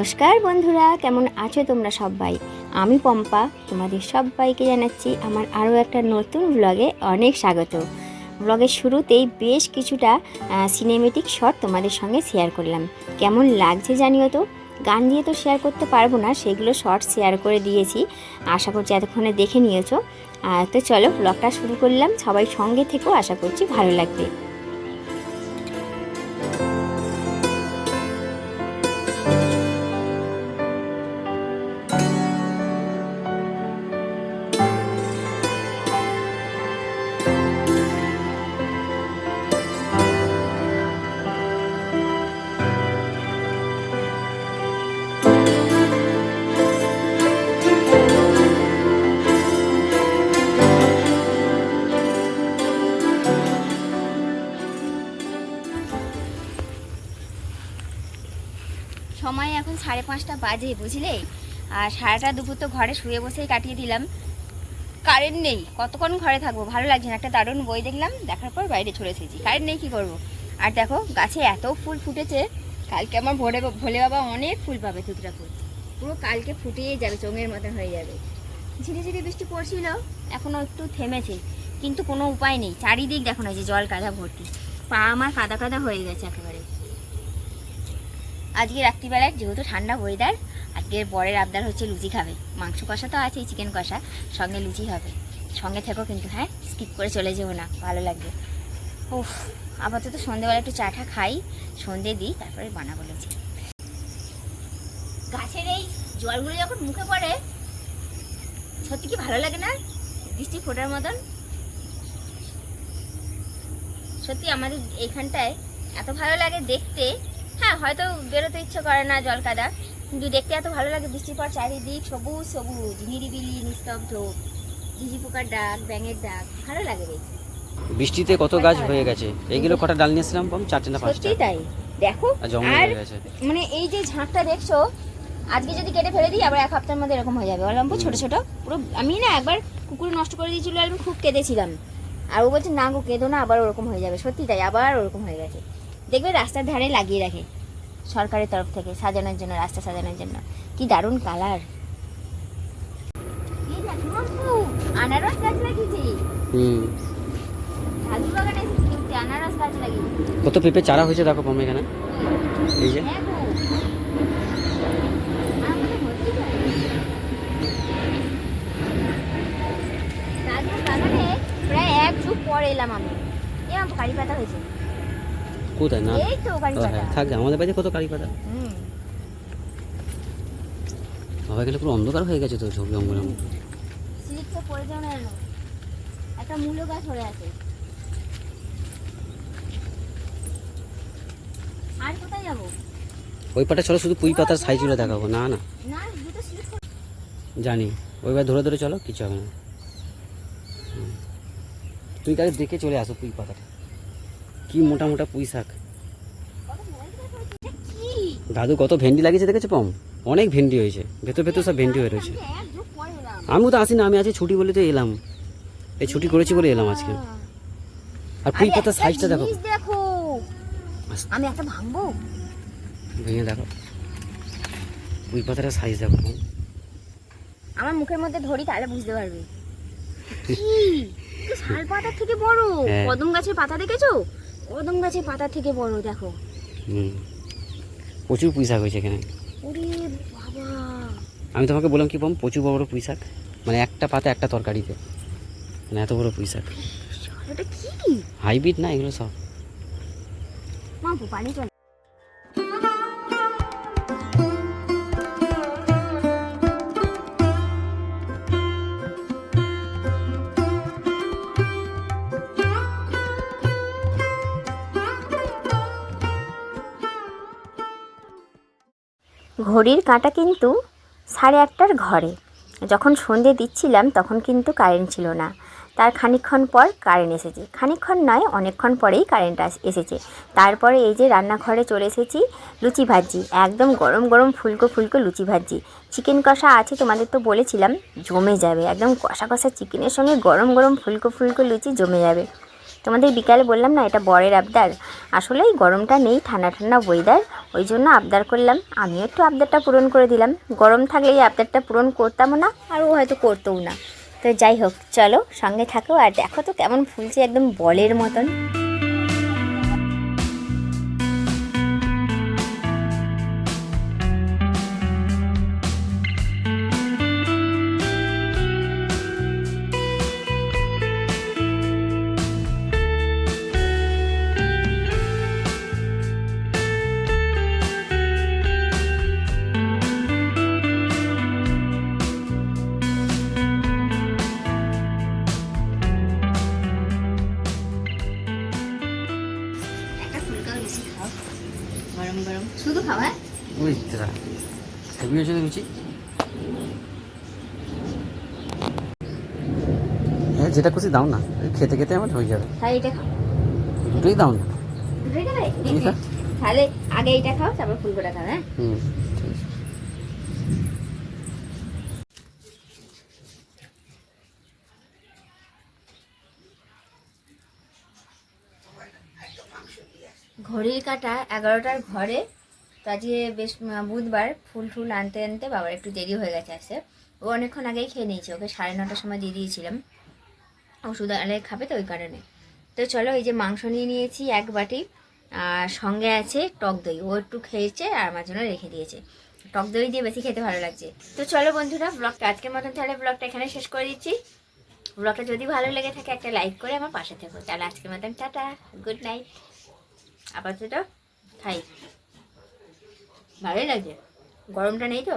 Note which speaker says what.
Speaker 1: নমস্কার বন্ধুরা, কেমন আছো তোমরা সবাই? আমি পম্পা, তোমাদের সবাইকে জানাচ্ছি আমার আরও একটা নতুন ব্লগে অনেক স্বাগত। ব্লগের শুরুতেই বেশ কিছুটা সিনেমেটিক শট তোমাদের সঙ্গে শেয়ার করলাম। কেমন লাগছে জানিও তো? গান দিয়ে তো শেয়ার করতে পারব না, সেগুলো শর্ট শেয়ার করে দিয়েছি। আশা করছি এতক্ষণে দেখে নিয়েছো। তো চলো ব্লগটা শুরু করলাম। সবাই সঙ্গে থেকেও আশা করছি ভালো লাগবে। সাড়ে পাঁচটা বাজে, বুঝলে? আর সারাটা দুপুর তো ঘরে শুয়ে বসেই কাটিয়ে দিলাম। কারেন্ট নেই, কতক্ষণ ঘরে থাকব? ভালো লাগছে না, একটা দারুণ বই দেখলাম, দেখার পর বাইরে চলে এসেছি। কারেন্ট নেই, কী করব? আর দেখো, গাছে এত ফুল ফুটেছে, কালকে আমার ভোরে ভোলে বাবা অনেক ফুল পাবে তুতরা ফুল পুরো কালকে ফুটিয়ে যাবে, চোঙের মতন হয়ে যাবে। ঝিরি ঝিরি বৃষ্টি পড়ছিল এখনও একটু থেমেছে, কিন্তু কোনো উপায় নেই। চারিদিক দেখো না যে জল কাদা ভর্তি। পা আমার কাদা কাদা হয়ে গেছে একেবারে। আজকে রাত্রিবেলায় যেহেতু ঠান্ডা ওয়েদার আজকের বরের আবদার হচ্ছে লুচি খাবে। মাংস কষা তো আছেই চিকেন কষা, সঙ্গে লুচি হবে। সঙ্গে থেকো কিন্তু হ্যাঁ? স্কিপ করে চলে যেও না, ভালো লাগবে। উফ, আপাতত সন্ধেবেলা একটু চাটা খাই, সন্ধে দিই, তারপরে বানাবো লুচি। গাছের এই জলগুলো যখন মুখে পড়ে, সত্যি কি ভালো লাগে না? বৃষ্টি ফোটার মতন। সত্যি আমাদের এইখানটায় এত ভালো লাগে দেখতে। হ্যাঁ হয়তো বেরোতে ইচ্ছে করে না জল কাদা কিন্তু দেখতে এত ভালো লাগে বৃষ্টির পর চারিদিক সবুজ সবুজ নিরিবিলি নিস্তব্ধ ঝিঝি পোকার ডাক ব্যাঙের ডাক ভালো লাগে দেখতে।
Speaker 2: বৃষ্টিতে কত গাছ হয়ে গেছে? এইগুলো কটা ডাল নিয়েছিলাম পম? চারটে না পাঁচটা?
Speaker 1: সত্যি তাই। দেখো
Speaker 2: আর
Speaker 1: মানে এই যে ঝাঁকটা দেখছ আজকে যদি কেটে ফেলে দিই আবার এক সপ্তাহের মধ্যে এরকম হয়ে যাবে। অল্প ছোট ছোট। পুরো আমি না একবার কুকুর নষ্ট করে দিয়েছিল আমি খুব কেঁদেছিলাম। আর ও বলছে না গো কেঁদো না আবার ওরকম হয়ে যাবে। সত্যি তাই আবার ওরকম হয়ে গেছে। দেখবে রাস্তার ধারে লাগিয়ে রাখে। সরকারের তরফ থেকে সাজানোর জন্য রাস্তা সাজানোর জন্য। কি দারুণ কালার। আনারস গাছ লাগিয়েছি।
Speaker 2: হুম।
Speaker 1: বাগানে আনারস গাছ লাগিয়েছি।
Speaker 2: কত পেঁপে চারা হয়েছে দেখো পম এখানে। এই যে।
Speaker 1: হ্যাঁ প্রায় এক যুগ পর এলাম আমি। এ আমার কারি পাতা হয়েছে।
Speaker 2: কোথায়? না। হ্যাঁ থাকবে আমাদের বাড়িতে কত কারি পাতা? সবাই গেলে পুরো অন্ধকার হয়ে গেছে তো সব জঙ্গলের মধ্যে
Speaker 1: স্লিপটা পড়ে যাও না যেন। একটা মূলো গাছ হয়ে আছে। আর কোথায় যাব?
Speaker 2: ওই পাটা চলো শুধু পুঁই পাতার সাইজগুলো দেখাবো। না না। জানি। ওইবার ধরে ধরে চলো কিছু হবে না। তুই কাছে দেখে চলে আসো পুঁই পাতাটা। কি মোটা মোটা পুঁই শাক? দাদু কত ভেন্ডি লাগিয়েছে দেখেছ পম? অনেক ভেন্ডি হয়েছে। ভেতর ভেতর সব ভেন্ডি হয়ে রয়েছে। আমিও তো আসি না আমি আজকে ছুটি বলে তো এলাম। এই ছুটি করেছি বলে এলাম আজকে। আর পুঁই পাতার সাইজটা দেখো।
Speaker 1: আমি একটা ভাঙবো?
Speaker 2: ভেঙে দেখো। পুঁই পাতার সাইজ দেখো
Speaker 1: আমার মুখের মধ্যে ধরি তাহলে বুঝতে পারবে। কি? শাল পাতার থেকে বড়।
Speaker 2: হ্যাঁ।
Speaker 1: কদম গাছের পাতা দেখেছ? কদম গাছের পাতা থেকে বড় দেখো।
Speaker 2: হুম। প্রচুর পুঁই শাক হয়েছে এখানে।
Speaker 1: ওরে বাবা।
Speaker 2: আমি তোমাকে বললাম কি পম প্রচুর বড় বড় পুঁই শাক। মানে একটা পাতা একটা তরকারিতে। মানে এত বড় পুঁই শাক।
Speaker 1: এটা কি?
Speaker 2: হাইব্রিড না এগুলো সব।
Speaker 1: মা পানি ঘড়ির কাঁটা কিন্তু সাড়ে আটটার ঘরে। যখন সন্ধে দিচ্ছিলাম, তখন কিন্তু কারেন্ট ছিল না। তার খানিকক্ষণ পর কারেন্ট এসেছে। খানিকক্ষণ নয়, অনেকক্ষণ পরেই কারেন্ট আস- এসেছে। তারপরে এই যে রান্নাঘরে চলে এসেছি, লুচি ভাজি। একদম গরম গরম ফুলকো ফুলকো লুচি ভাজি। চিকেন কষা আছে তোমাদের তো বলেছিলাম, জমে যাবে। একদম কষা কষা চিকেনের সঙ্গে গরম গরম ফুলকো ফুলকো লুচি জমে যাবে। তোমাদের বিকালে বললাম না, এটা বরের আবদার। আসলে এই গরমটা নেই, ঠান্ডা ঠান্ডা ওয়েদার ওই জন্য আবদার করলাম। আমিও একটু আবদারটা পূরণ করে দিলাম। গরম থাকলে এই আবদারটা পূরণ করতামও না, আর ও হয়তো করতেও না। তো যাই হোক, চলো সঙ্গে থাকো, আর দেখো তো কেমন ফুলছে একদম বলের মতন। গরম গরম। শুধু খাও হ্যাঁ
Speaker 2: হেভি হয়েছে হ্যাঁ যেটা খুশি দাও না খেতে খেতে আমার হয়ে যাবে।
Speaker 1: তাই এটা খাও।
Speaker 2: দুটোই দাও না।
Speaker 1: দুটোই খাবে? তাহলে আগে এইটা খাও তারপর ফুলকোটা খাও হ্যাঁ?
Speaker 2: হুম ঠিক আছে
Speaker 1: ঘড়ির কাটা এগারোটার ঘরে। তো আজকে বেশ বুধবার ফুল টুল আনতে আনতে বাবার একটু দেরি হয়ে গেছে আসে ও অনেকক্ষণ আগেই খেয়ে নিয়েছে, ওকে সাড়ে নটার সময় দিয়ে দিয়েছিলাম। ওষুধ আলে খাবে তো ওই কারণে। তো চলো এই যে মাংস নিয়ে নিয়েছি এক বাটি, আর সঙ্গে আছে টক দই। ও একটু খেয়েছে আর আমার জন্য রেখে দিয়েছে। টক দই দিয়ে বেশি খেতে ভালো লাগছে। তো চলো বন্ধুরা ব্লগটা আজকের মতন তাহলে ব্লগটা এখানে শেষ করে দিচ্ছি। ব্লগটা যদি ভালো লেগে থাকে একটা লাইক করে আমার পাশে থেকো। তাহলে আজকের মতন, টাটা গুড নাইট আপাতত খাই ভালোই লাগছে। গরমটা নেই তো?